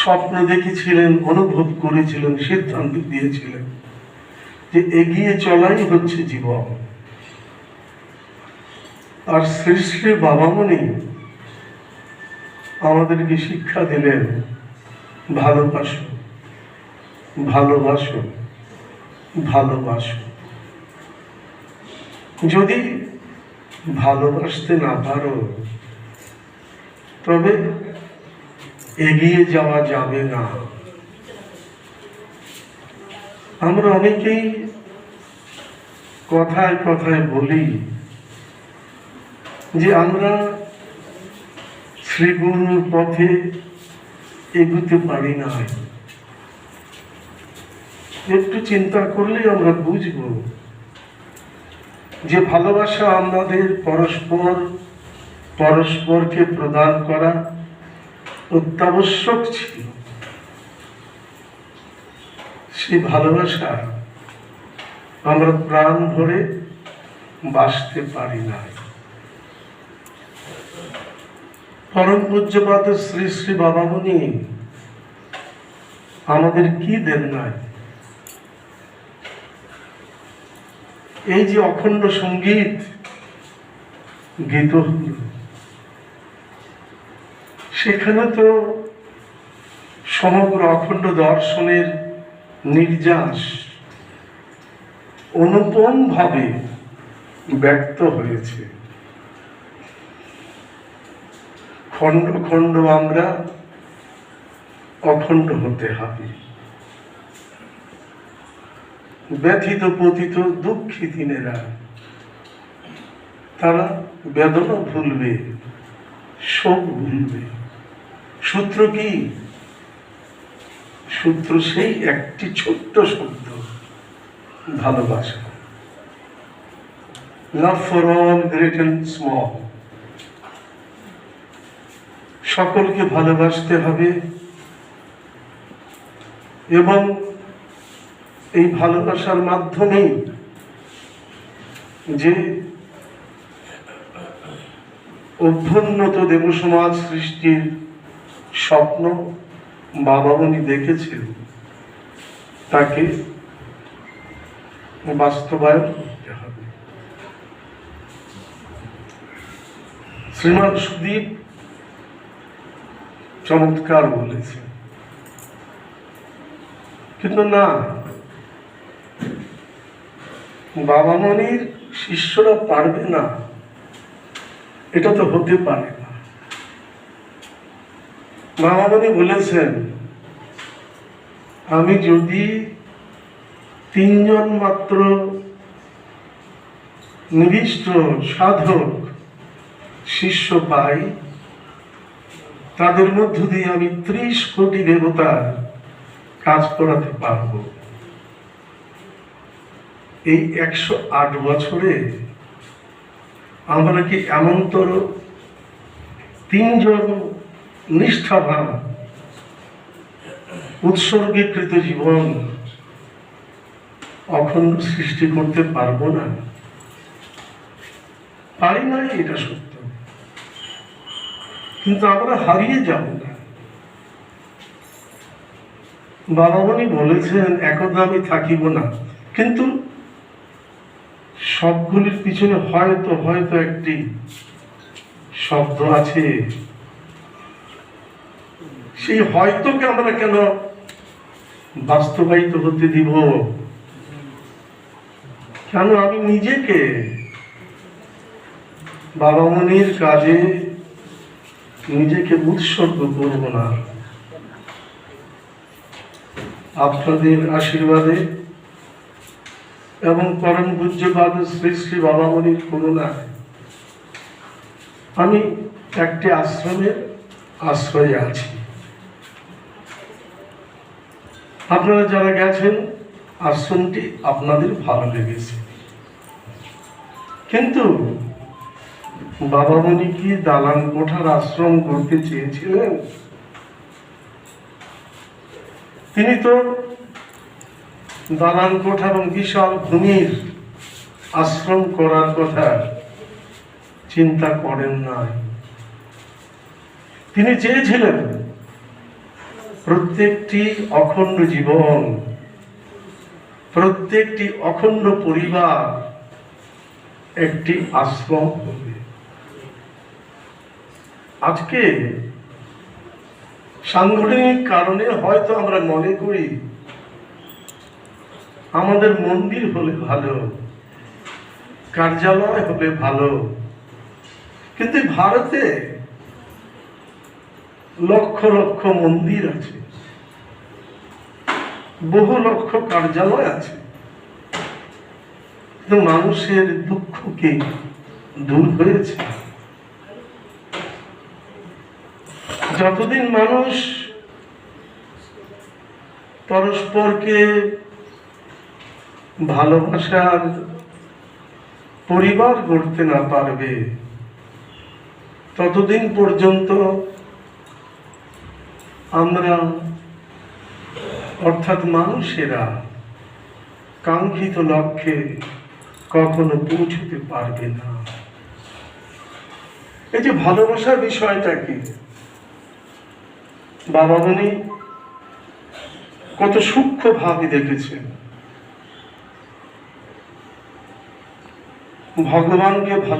স্বপ্ন দেখেছিলেন, অনুভব করেছিলেন, সিদ্ধান্ত দিয়েছিলেন যে এগিয়ে চলাই হচ্ছে জীবন। আর শ্রী শ্রী বাবামণি আমাদেরকে শিক্ষা দিলেন, ভালোবাসো ভালোবাসো ভালোবাসো। যদি ভালোবাসতে না পারো, তবে এগিয়ে যাওয়া যাবে না। আমরা অনেকেই কথায় কথায় বলি যে আমরা শ্রীগুরুর পথে এগুতে পারি না। একটু চিন্তা করলেই আমরা বুঝব যে ভালোবাসা আমাদের পরস্পর, পরস্পরকে প্রদান করা অত্যাবশ্যক ছিল। সেই ভালোবাসা আমরা প্রাণ ভরে বাঁচতে পারি না পরম পূজ্যপাত শ্রী শ্রী বাবামণি আমাদের কি দেন নাই? এই যে অখণ্ড সংগীত গীত হল। সেখানে তো সমগ্র অখণ্ড দর্শনের নির্যাস অনুপম ভাবে ব্যক্ত হয়েছে। খণ্ড খণ্ড আমরা অখণ্ড হতে হবে। ব্যথিত পতিত দুঃখী দিনেরা তারা বেদনা ভুলবে, শোক ভুলবে। সূত্র কি? সূত্র সেই একটি ছোট্ট শব্দ ভালোবাসা। Love for all great and small সকলকে ভালোবাসতে হবে এবং এই ভালোবাসার মাধ্যমেই যে অভ্যুন্নত দেব সমাজ সৃষ্টির স্বপ্ন বাবা উনি দেখেছেন, তাকে বাস্তবায়ন করতে হবে। শ্রীমান সুদীপ চমৎকার বলেছে কিন্তু না, বাবা মনির শিষ্যরা পারবে না। এটা তো হতে পারে। মনি বলেছেন, আমি যদি তিনজন মাত্র নিবিষ্ট সাধক শিষ্য পাই, তাদের মধ্য দিয়ে আমি ত্রিশ কোটি দেবতার কাজ করাতে পারব। এই একশো আট বছরে আমরা কি এমনতর তিনজন নিষ্ঠাবান উৎসর্গীকৃত জীবন অখণ্ড সৃষ্টি করতে পারব না। পারি না এটা সত্য। কিন্তু আমরা হারিয়ে যাব না। বাবামণি বলেছেন, একদা আমি থাকিব না। কিন্তু সবগুলির পিছনে হয়তো হয়তো একটি শব্দ আছে। সেই হয়তোকে আমরা কেন বাস্তবায়িত হতে দিব? কেন আমি নিজেকে বাবামণির কাজে নিজেকে উৎসর্গ করব না? আপনাদের আশীর্বাদে এবং পরম পূজ্যপাদ শ্রী শ্রী বাবা বাবামণির করুণায় আমি একটি আশ্রমের আশ্রয়ে আছি। আপনারা যারা গেছেন আশ্রমটি আপনাদের ভালো লেগেছে। কিন্তু বাবামণি কি দালান কোঠার আশ্রম করতে চেয়েছিলেন? তিনি তো দালান কোঠা এবং বিশাল ভূমির আশ্রম করার কথা চিন্তা করেন নাই। তিনি চেয়েছিলেন প্রত্যেকটি অখণ্ড জীবন, প্রত্যেকটি অখণ্ড পরিবার একটি আশ্রম হবে। আজকে সাংগঠনিক কারণে হয়তো আমরা মনে করি আমাদের মন্দির হলে ভালো, কার্যালয় হলে ভালো, কিন্তু ভারতে লক্ষ লক্ষ মন্দির আছে। বহু লক্ষ কার্যালয় আছে। কিন্তু মানুষের দুঃখ কি দূর হয়েছে। যতদিন মানুষ পরস্পরকে ভালোবাসার পরিবার গড়তে না পারবে, ততদিন পর্যন্ত আমরা অর্থাৎ মানুষেরা কাঙ্ক্ষিত লক্ষ্যে কখনো পৌঁছতে পারবে না। এই যে ভালোবাসার বিষয়টা কি? বাবা মনি কত সূক্ষ্ম ভাবে দেখেছেন। ভগবানকে ভালো